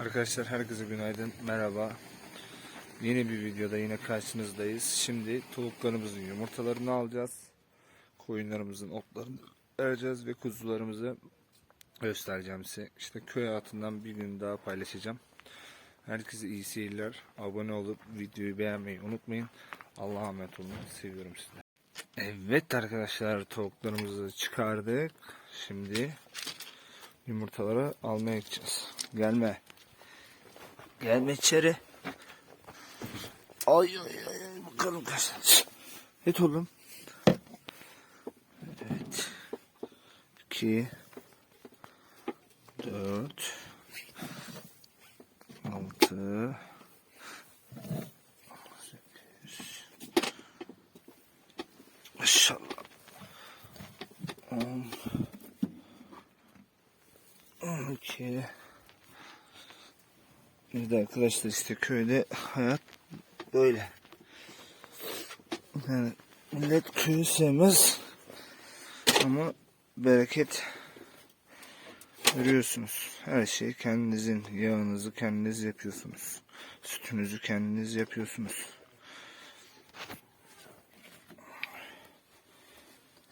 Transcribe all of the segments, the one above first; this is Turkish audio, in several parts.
Arkadaşlar herkese günaydın, merhaba. Yeni bir videoda yine karşınızdayız. Şimdi tavuklarımızın yumurtalarını alacağız. Koyunlarımızın otlarını vereceğiz ve kuzularımızı göstereceğim size. İşte köy hayatından bir gün daha paylaşacağım. Herkese iyi seyirler. Abone olup videoyu beğenmeyi unutmayın. Allah'a emanet olun. Seviyorum sizi. Evet arkadaşlar tavuklarımızı çıkardık. Şimdi yumurtaları almaya gideceğiz. Gelme. Gelme içeri. Ay ay ay bakalım kaç. Et oğlum. Evet. 2 4 6 8 Maşallah. 10 12 de arkadaşlar işte köyde hayat böyle. Yani millet köyü sevmez ama bereket görüyorsunuz. Her şeyi kendinizin yağınızı kendiniz yapıyorsunuz. Sütünüzü kendiniz yapıyorsunuz.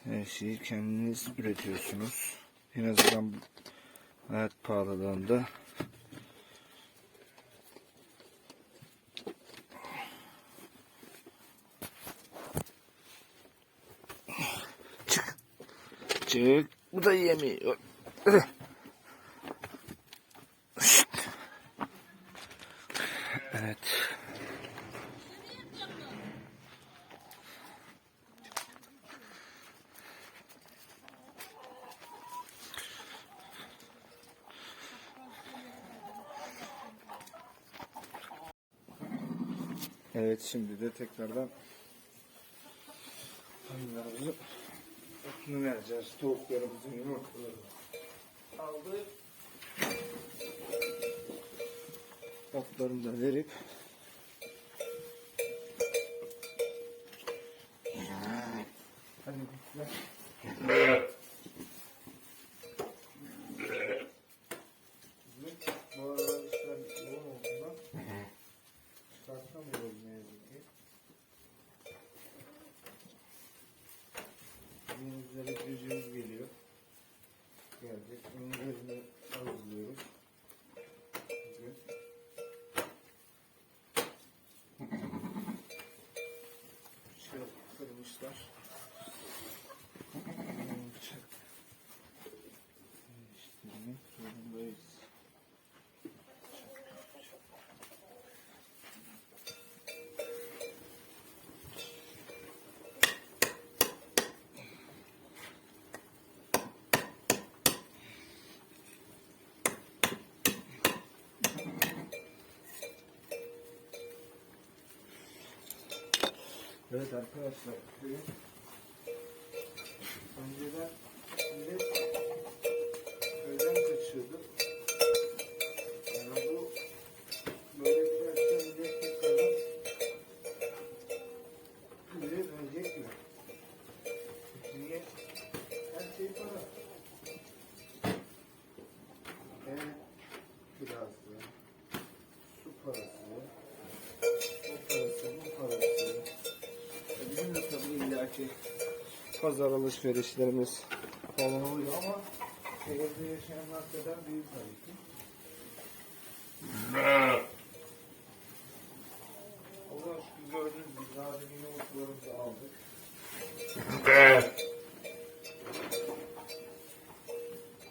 Her şeyi kendiniz üretiyorsunuz. En azından hayat pahalılığında Çık. Bu da yemiyor. Evet. Evet şimdi de tekrardan Hayvanlarımızı otunu vereceğiz. Tavuklarımızın yumurtalarını aldık. Otlarını da verip Hadi gitme. Bu aralar işler yoğun olduğundan çıkartamıyoruz ne yazık ki. Bunun üzerine cücüğümüz geliyor. Gelecek. Bunun üzerine hazırlıyoruz. Evet arkadaşlar köyün önceden millet köyden kaçıyordu. Yani bu böyle giderse millet tekrardan millet ölecek mi? Niye? Her şey para. Ev kirası, su parası, illaki pazar alışverişlerimiz falan oluyor ama şehirde yaşayanlar kadar değil tabii ki. Allah şükür gördüğünüz gibi daha demin yumurtalarımızı aldık.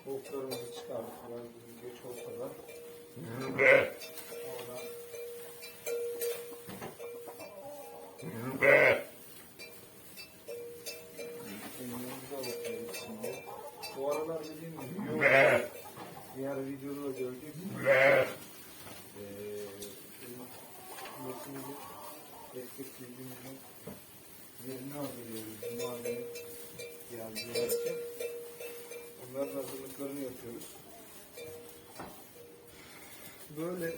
Tavuklarımızı çıkardık falan geç olsa da. Sonra Bu aralar dediğim gibi yok. Diğer videoda da gördük. Ee, bizim nesimizin eski bilgimizin yerini hazırlıyoruz. Mahallenin geldiği için. Onların hazırlıklarını yapıyoruz. Böyle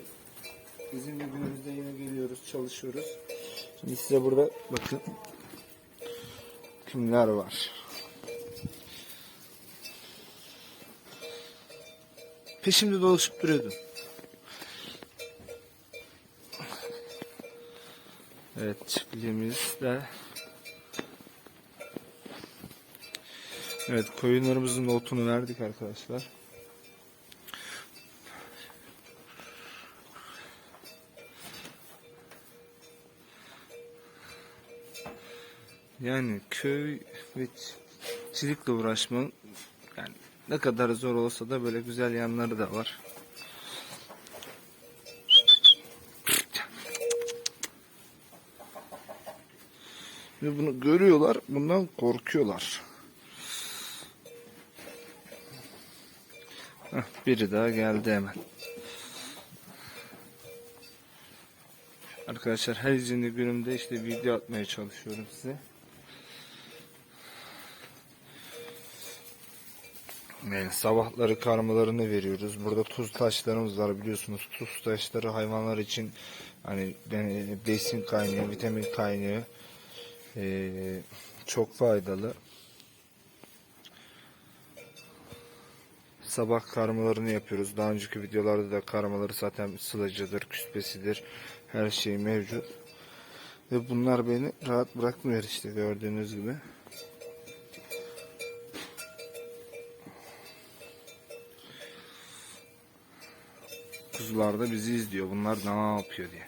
bizim günümüzde yine geliyoruz, çalışıyoruz. Şimdi size burada bakın kimler var. Peşimde dolaşıp duruyordu. Evet çiftliğimiz de Evet koyunlarımızın da otunu verdik arkadaşlar. Yani köy ve çiftçilikle uğraşmanın yani ne kadar zor olsa da böyle güzel yanları da var. Ve bunu görüyorlar, bundan korkuyorlar. Heh, biri daha geldi hemen. Arkadaşlar her izinli günümde işte video atmaya çalışıyorum size. Yani sabahları karmalarını veriyoruz. Burada tuz taşlarımız var biliyorsunuz. Tuz taşları hayvanlar için hani be- besin kaynağı, vitamin kaynağı ee, çok faydalı. Sabah karmalarını yapıyoruz. Daha önceki videolarda da karmaları zaten sılacıdır, küspesidir. Her şey mevcut. Ve bunlar beni rahat bırakmıyor işte gördüğünüz gibi. Kuzular bizi izliyor. Bunlar ne yapıyor diye.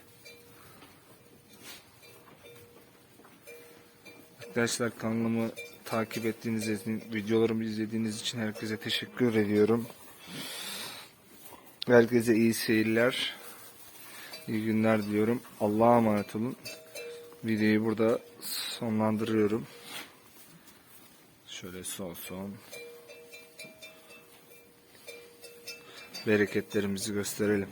Arkadaşlar kanalımı takip ettiğiniz için, videolarımı izlediğiniz için herkese teşekkür ediyorum. Herkese iyi seyirler. İyi günler diliyorum. Allah'a emanet olun. Videoyu burada sonlandırıyorum. Şöyle son son. Bereketlerimizi gösterelim.